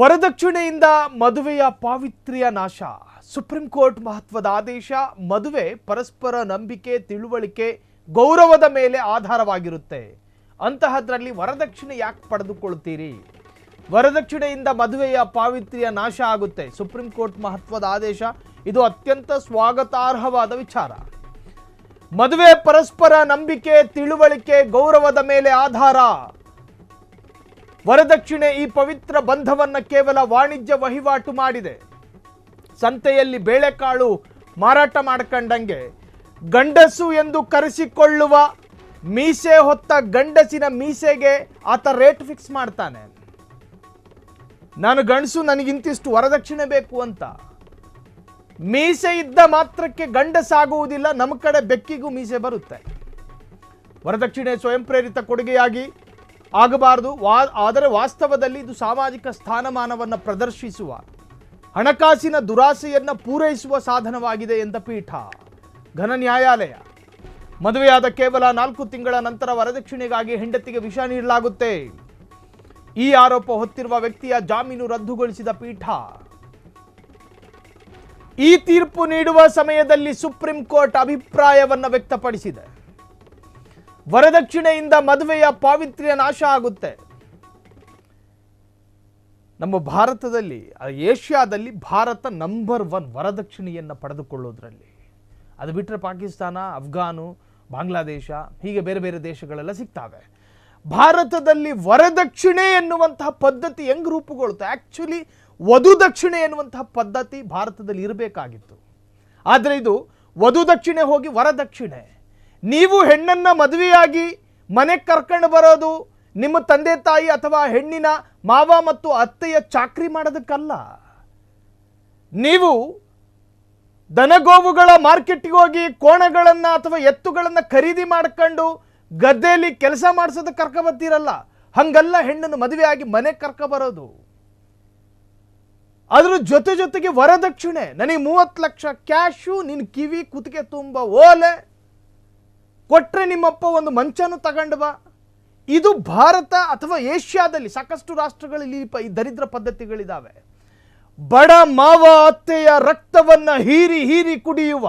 ವರದಕ್ಷಿಣೆಯಿಂದ ಮದುವೆಯ ಪಾವಿತ್ರ್ಯ ನಾಶ. Supreme court ಮಹತ್ವದ ಆದೇಶ, ಮದುವೆ ಪರಸ್ಪರ ನಂಬಿಕೆ, ತಿಳುವಳಿಕೆ, ಗೌರವದ ಮೇಲೆ ಆಧಾರವಾಗಿರುತ್ತೆ. ಅಂತಹದ್ರಲ್ಲಿ ವರದಕ್ಷಿಣೆ ಯಾಕೆ ಪಡೆದುಕೊಳ್ತೀರಿ ವರದಕ್ಷಿಣೆಯಿಂದ ಮದುವೆಯ ಪಾವಿತ್ರ್ಯ ನಾಶ ಆಗುತ್ತೆ. ಸುಪ್ರೀಂ ಕೋರ್ಟ್ ಮಹತ್ವದ ಆದೇಶ, ಇದು ಅತ್ಯಂತ ಸ್ವಾಗತಾರ್ಹವಾದ ವಿಚಾರ. ಮದುವೆ ಪರಸ್ಪರ ನಂಬಿಕೆ, ತಿಳುವಳಿಕೆ, ಗೌರವದ ಮೇಲೆ ಆಧಾರ. ವರದಕ್ಷಿಣೆ ಈ ಪವಿತ್ರ ಬಂಧವನ್ನು ಕೇವಲ ವಾಣಿಜ್ಯ ವಹಿವಾಟು ಮಾಡಿದೆ. ಸಂತೆಯಲ್ಲಿ ಬೇಳೆಕಾಳು ಮಾರಾಟ ಮಾಡ್ಕೊಂಡಂಗೆ ಗಂಡಸು ಎಂದು ಕರೆಸಿಕೊಳ್ಳುವ ಮೀಸೆ ಹೊತ್ತ ಗಂಡಸಿನ ಮೀಸೆಗೆ ಆತ ರೇಟ್ ಫಿಕ್ಸ್ ಮಾಡ್ತಾನೆ. ನಾನು ಗಂಡಸು ನನಗಿಂತಿಷ್ಟು ವರದಕ್ಷಿಣೆ ಬೇಕು ಅಂತ. ಮೀಸೆ ಇದ್ದ ಮಾತ್ರಕ್ಕೆ ಗಂಡಸಾಗುವುದಿಲ್ಲ, ನಮ್ಮ ಕಡೆ ಬೆಕ್ಕಿಗೂ ಮೀಸೆ ಬರುತ್ತೆ. ವರದಕ್ಷಿಣೆ ಸ್ವಯಂ ಪ್ರೇರಿತ ಕೊಡುಗೆಯಾಗಿ ಆಗಬಾರದು. ವಾ, ಆದರೆ ವಾಸ್ತವದಲ್ಲಿ ಇದು ಸಾಮಾಜಿಕ ಸ್ಥಾನಮಾನವನ್ನು ಪ್ರದರ್ಶಿಸುವ, ಹಣಕಾಸಿನ ದುರಾಸೆಯನ್ನು ಪೂರೈಸುವ ಸಾಧನವಾಗಿದೆ ಎಂದ ಪೀಠ. ಘನ ನ್ಯಾಯಾಲಯ. ಮದುವೆಯಾದ ಕೇವಲ ನಾಲ್ಕು ತಿಂಗಳ ನಂತರ ವರದಕ್ಷಿಣೆಗಾಗಿ ಹೆಂಡತಿಗೆ ವಿಷ ನೀಡಲಾಗುತ್ತೆ. ಈ ಆರೋಪ ಹೊತ್ತಿರುವ ವ್ಯಕ್ತಿಯ ಜಾಮೀನು ರದ್ದುಗೊಳಿಸಿದ ಪೀಠ. ಈ ತೀರ್ಪು ನೀಡುವ ಸಮಯದಲ್ಲಿ ಸುಪ್ರೀಂ ಕೋರ್ಟ್ ಅಭಿಪ್ರಾಯವನ್ನು ವ್ಯಕ್ತಪಡಿಸಿದೆ. ವರದಕ್ಷಿಣೆಯಿಂದ ಮದುವೆಯ ಪಾವಿತ್ರ್ಯ ನಾಶ ಆಗುತ್ತೆ. ನಮ್ಮ ಭಾರತದಲ್ಲಿ, ಏಷ್ಯಾದಲ್ಲಿ ಭಾರತ ನಂಬರ್ ಒನ್ ವರದಕ್ಷಿಣೆಯನ್ನು ಪಡೆದುಕೊಳ್ಳೋದ್ರಲ್ಲಿ. ಅದು ಬಿಟ್ಟರೆ ಪಾಕಿಸ್ತಾನ, ಅಫ್ಘಾನು, ಬಾಂಗ್ಲಾದೇಶ, ಹೀಗೆ ಬೇರೆ ಬೇರೆ ದೇಶಗಳೆಲ್ಲ ಸಿಗ್ತಾವೆ. ಭಾರತದಲ್ಲಿ ವರದಕ್ಷಿಣೆ ಎನ್ನುವಂತಹ ಪದ್ಧತಿ ಹೆಂಗ್ ರೂಪುಗೊಳ್ಳುತ್ತೆ? ಆ್ಯಕ್ಚುಲಿ ವಧು ದಕ್ಷಿಣೆ ಎನ್ನುವಂತಹ ಪದ್ಧತಿ ಭಾರತದಲ್ಲಿ ಇರಬೇಕಾಗಿತ್ತು. ಆದರೆ ಇದು ವಧು ದಕ್ಷಿಣೆ ಹೋಗಿ ವರದಕ್ಷಿಣೆ. ನೀವು ಹೆಣ್ಣನ್ನು ಮದುವೆಯಾಗಿ ಮನೆಗೆ ಕರ್ಕೊಂಡು ಬರೋದು ನಿಮ್ಮ ತಂದೆ ತಾಯಿ ಅಥವಾ ಹೆಣ್ಣಿನ ಮಾವ ಮತ್ತು ಅತ್ತೆಯ ಚಾಕ್ರಿ ಮಾಡೋದಕ್ಕಲ್ಲ. ನೀವು ದನಗೋವುಗಳ ಮಾರ್ಕೆಟ್ಗೆ ಹೋಗಿ ಕೋಣಗಳನ್ನು ಅಥವಾ ಎತ್ತುಗಳನ್ನು ಖರೀದಿ ಮಾಡ್ಕೊಂಡು ಗದ್ದೆಯಲ್ಲಿ ಕೆಲಸ ಮಾಡಿಸೋದಕ್ಕೆ ಕರ್ಕ ಬರ್ತೀರಲ್ಲ ಹಂಗಲ್ಲ ಹೆಣ್ಣನ್ನು ಮದುವೆಯಾಗಿ ಮನೆಗೆ ಕರ್ಕ ಬರೋದು. ಅದ್ರ ಜೊತೆ ಜೊತೆಗೆ ವರದಕ್ಷಿಣೆ, ನನಗೆ ಮೂವತ್ತು ಲಕ್ಷ ಕ್ಯಾಶು ನಿನ್ನ ಕಿವಿ, ಕುತ್ತಿಗೆ ತುಂಬ ಓಲೆ. ಕೊಟ್ರೆ ನಿಮ್ಮಪ್ಪ ಒಂದು ಮಂಚನೂ ತಗೊಂಡು ಬಾ. ಇದು ಭಾರತ ಅಥವಾ ಏಷ್ಯಾದಲ್ಲಿ ಸಾಕಷ್ಟು ರಾಷ್ಟ್ರಗಳಲ್ಲಿ ಈ ದರಿದ್ರ ಪದ್ಧತಿಗಳಿದ್ದಾವೆ ಬಡ ಮಾವ ಅತ್ತೆಯ ರಕ್ತವನ್ನ ಹೀರಿ ಹೀರಿ ಕುಡಿಯುವ.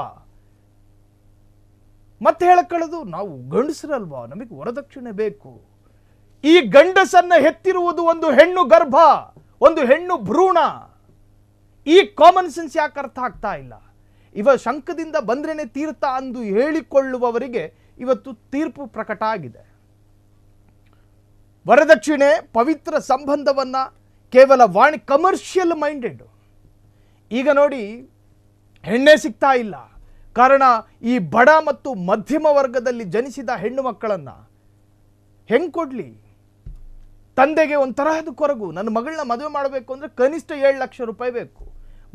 ಮತ್ತೆ ಹೇಳಕ್ಕಳದು ನಾವು ಗಂಡಸರಲ್ವಾ? ನಮಗೆ ವರದಕ್ಷಿಣೆ ಬೇಕು. ಈ ಗಂಡಸನ್ನ ಹೆತ್ತಿರುವುದು ಒಂದು ಹೆಣ್ಣು ಗರ್ಭ, ಒಂದು ಹೆಣ್ಣು ಭ್ರೂಣ. ಈ ಕಾಮನ್ ಸೆನ್ಸ್ ಯಾಕೆ ಅರ್ಥ ಆಗ್ತಾ ಇಲ್ಲ? ಇವ ಶಂಕದಿಂದ ಬಂದ್ರೇನೆ ತೀರ್ಥ ಅಂದು ಹೇಳಿಕೊಳ್ಳುವವರಿಗೆ ಇವತ್ತು ತೀರ್ಪು ಪ್ರಕಟ ಆಗಿದೆ. ವರದಕ್ಷಿಣೆ, ಪವಿತ್ರ ಸಂಬಂಧವನ್ನು ಕೇವಲ ವಾಣಿ ಕಮರ್ಷಿಯಲ್ ಮೈಂಡೆಡ್ ಈಗ ನೋಡಿ, ಹೆಣ್ಣೆ ಸಿಗ್ತಾ ಇಲ್ಲ. ಕಾರಣ ಈ ಬಡ ಮತ್ತು ಮಧ್ಯಮ ವರ್ಗದಲ್ಲಿ ಜನಿಸಿದ ಹೆಣ್ಣು ಮಕ್ಕಳನ್ನು ಹೆಂಗೆ ಕೊಡಲಿ? ತಂದೆಗೆ ಒಂಥರಹದ ಕೊರಗು, ನನ್ನ ಮಗಳನ್ನ ಮದುವೆ ಮಾಡಬೇಕು ಅಂದರೆ ಕನಿಷ್ಠ ಏಳು ಲಕ್ಷ ರೂಪಾಯಿ ಬೇಕು.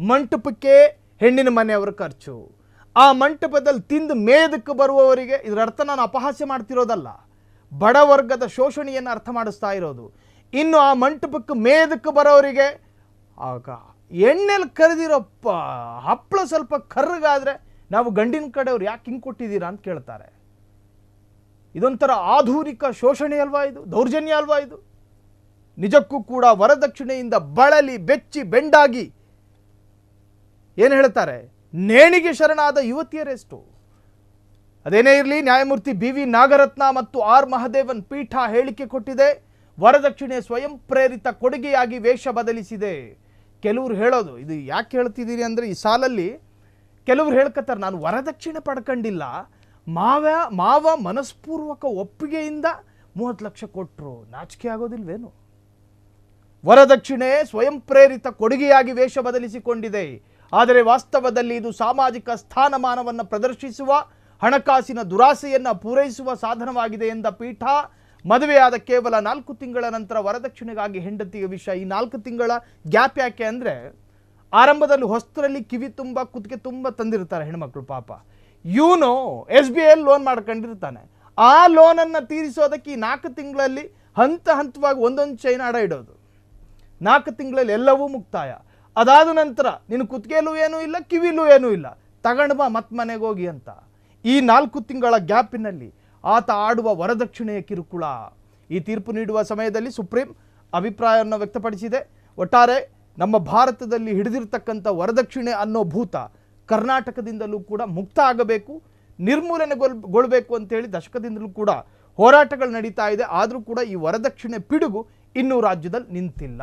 ಮಂಟಪಕ್ಕೆ ಹೆಣ್ಣಿನ ಮನೆಯವರ ಖರ್ಚು. ಆ ಮಂಟಪದಲ್ಲಿ ತಿಂದು ಮೇದಕ್ಕೆ ಬರುವವರಿಗೆ ಇದರ ಅರ್ಥ ನಾನು ಅಪಹಾಸ್ಯ ಮಾಡ್ತಿರೋದಲ್ಲ. ಬಡವರ್ಗದ ಶೋಷಣೆಯನ್ನು ಅರ್ಥ ಮಾಡಿಸ್ತಾ ಇರೋದು. ಇನ್ನು ಆ ಮಂಟಪಕ್ಕೆ ಮೇದಕ್ಕೆ ಬರೋರಿಗೆ ಆಗ ಎಣ್ಣೆಲಿ ಕರೆದಿರೋ ಪ ಹಪ್ಪಳ ಸ್ವಲ್ಪ ಕರ್ರಗಾದರೆ ನಾವು ಗಂಡಿನ ಕಡೆಯವ್ರು ಯಾಕೆ ಹಿಂಗೆ ಕೊಟ್ಟಿದ್ದೀರಾ ಅಂತ ಕೇಳ್ತಾರೆ. ಇದೊಂಥರ ಆಧುನಿಕ ಶೋಷಣೆ ಅಲ್ವಾ ಇದು? ದೌರ್ಜನ್ಯ ಅಲ್ವಾ ಇದು? ನಿಜಕ್ಕೂ ಕೂಡ ವರದಕ್ಷಿಣೆಯಿಂದ ಬಳಲಿ, ಬೆಚ್ಚಿ, ಬೆಂಡಾಗಿ ಏನು ಹೇಳ್ತಾರೆ? ನೇಣಿಗೆ ಶರಣಾದ ಯುವತಿಯರೆಷ್ಟು? ಅದೇನೇ ಇರಲಿ, ನ್ಯಾಯಮೂರ್ತಿ ಬಿ ವಿ ನಾಗರತ್ನ ಮತ್ತು ಆರ್ ಮಹದೇವನ್ ಪೀಠ ಹೇಳಿಕೆ ಕೊಟ್ಟಿದೆ. ವರದಕ್ಷಿಣೆ ಸ್ವಯಂ ಪ್ರೇರಿತ ಕೊಡುಗೆಯಾಗಿ ವೇಷ ಬದಲಿಸಿದೆ. ಕೆಲವರು ಹೇಳೋದು, ಇದು ಯಾಕೆ ಹೇಳ್ತಿದ್ದೀರಿ ಅಂದರೆ ಈ ಸಾಲಲ್ಲಿ ಕೆಲವರು ಹೇಳ್ಕತ್ತಾರೆ, ನಾನು ವರದಕ್ಷಿಣೆ ಪಡ್ಕೊಂಡಿಲ್ಲ. ಮಾವ ಮಾವ ಮನಸ್ಪೂರ್ವಕ ಒಪ್ಪಿಗೆಯಿಂದ ಮೂವತ್ತು ಲಕ್ಷ ಕೊಟ್ಟರು ನಾಚಿಕೆ ಆಗೋದಿಲ್ವೇನು? ವರದಕ್ಷಿಣೆ ಸ್ವಯಂ ಪ್ರೇರಿತ ಕೊಡುಗೆಯಾಗಿ ವೇಷ ಬದಲಿಸಿಕೊಂಡಿದೆ. ಆದರೆ ವಾಸ್ತವದಲ್ಲಿ ಇದು ಸಾಮಾಜಿಕ ಸ್ಥಾನಮಾನವನ್ನು ಪ್ರದರ್ಶಿಸುವ, ಹಣಕಾಸಿನ ದುರಾಸೆಯನ್ನು ಪೂರೈಸುವ ಸಾಧನವಾಗಿದೆ ಎಂದ ಪೀಠ. ಮದುವೆಯಾದ ಕೇವಲ ನಾಲ್ಕು ತಿಂಗಳ ನಂತರ ವರದಕ್ಷಿಣೆಗಾಗಿ ಹೆಂಡತಿಯ ವಿಷಯ ಈ ನಾಲ್ಕು ತಿಂಗಳ ಗ್ಯಾಪ್ ಯಾಕೆ ಅಂದರೆ, ಆರಂಭದಲ್ಲಿ ಹೊಸ್ತರಲ್ಲಿ ಕಿವಿ ತುಂಬ, ಕುತ್ತಿಗೆ ತುಂಬ ತಂದಿರ್ತಾರೆ ಹೆಣ್ಮಕ್ಳು ಪಾಪ. ಇವನು ಎಸ್ ಬಿ ಐ ಲೋನ್ ಮಾಡ್ಕೊಂಡಿರ್ತಾನೆ. ಆ ಲೋನನ್ನು ತೀರಿಸೋದಕ್ಕೆ ಈ ನಾಲ್ಕು ತಿಂಗಳಲ್ಲಿ ಹಂತ ಹಂತವಾಗಿ ಒಂದೊಂದು ಚೈನ್ ಅಡ ಇಡೋದು. ನಾಲ್ಕು ತಿಂಗಳಲ್ಲಿ ಎಲ್ಲವೂ ಮುಕ್ತಾಯ. ಅದಾದ ನಂತರ ನಿನ್ನ ಕುತ್ತಿಗೆಲೂ ಏನೂ ಇಲ್ಲ ಕಿವಿಲೂ ಏನೂ ಇಲ್ಲ. ತಗೊಂಡು ಬಾ ಮತ್ತೆ ಮನೆಗೆ ಹೋಗಿ ಅಂತ. ಈ ನಾಲ್ಕು ತಿಂಗಳ ಗ್ಯಾಪಿನಲ್ಲಿ ಆತ ಆಡುವ ವರದಕ್ಷಿಣೆಯ ಕಿರುಕುಳ. ಈ ತೀರ್ಪು ನೀಡುವ ಸಮಯದಲ್ಲಿ ಸುಪ್ರೀಂ ಅಭಿಪ್ರಾಯವನ್ನು ವ್ಯಕ್ತಪಡಿಸಿದೆ. ಒಟ್ಟಾರೆ ನಮ್ಮ ಭಾರತದಲ್ಲಿ ಹಿಡಿದಿರ್ತಕ್ಕಂಥ ವರದಕ್ಷಿಣೆ ಅನ್ನೋ ಭೂತ ಕರ್ನಾಟಕದಿಂದಲೂ ಕೂಡ ಮುಕ್ತ ಆಗಬೇಕು ನಿರ್ಮೂಲನೆಗೊಳ್ಗೊಳ್ಬೇಕು ಅಂತೇಳಿ ದಶಕದಿಂದಲೂ ಕೂಡ ಹೋರಾಟಗಳು ನಡೀತಾ ಇದೆ. ಆದರೂ ಕೂಡ ಈ ವರದಕ್ಷಿಣೆ ಪಿಡುಗು ಇನ್ನೂ ರಾಜ್ಯದಲ್ಲಿ ನಿಂತಿಲ್ಲ.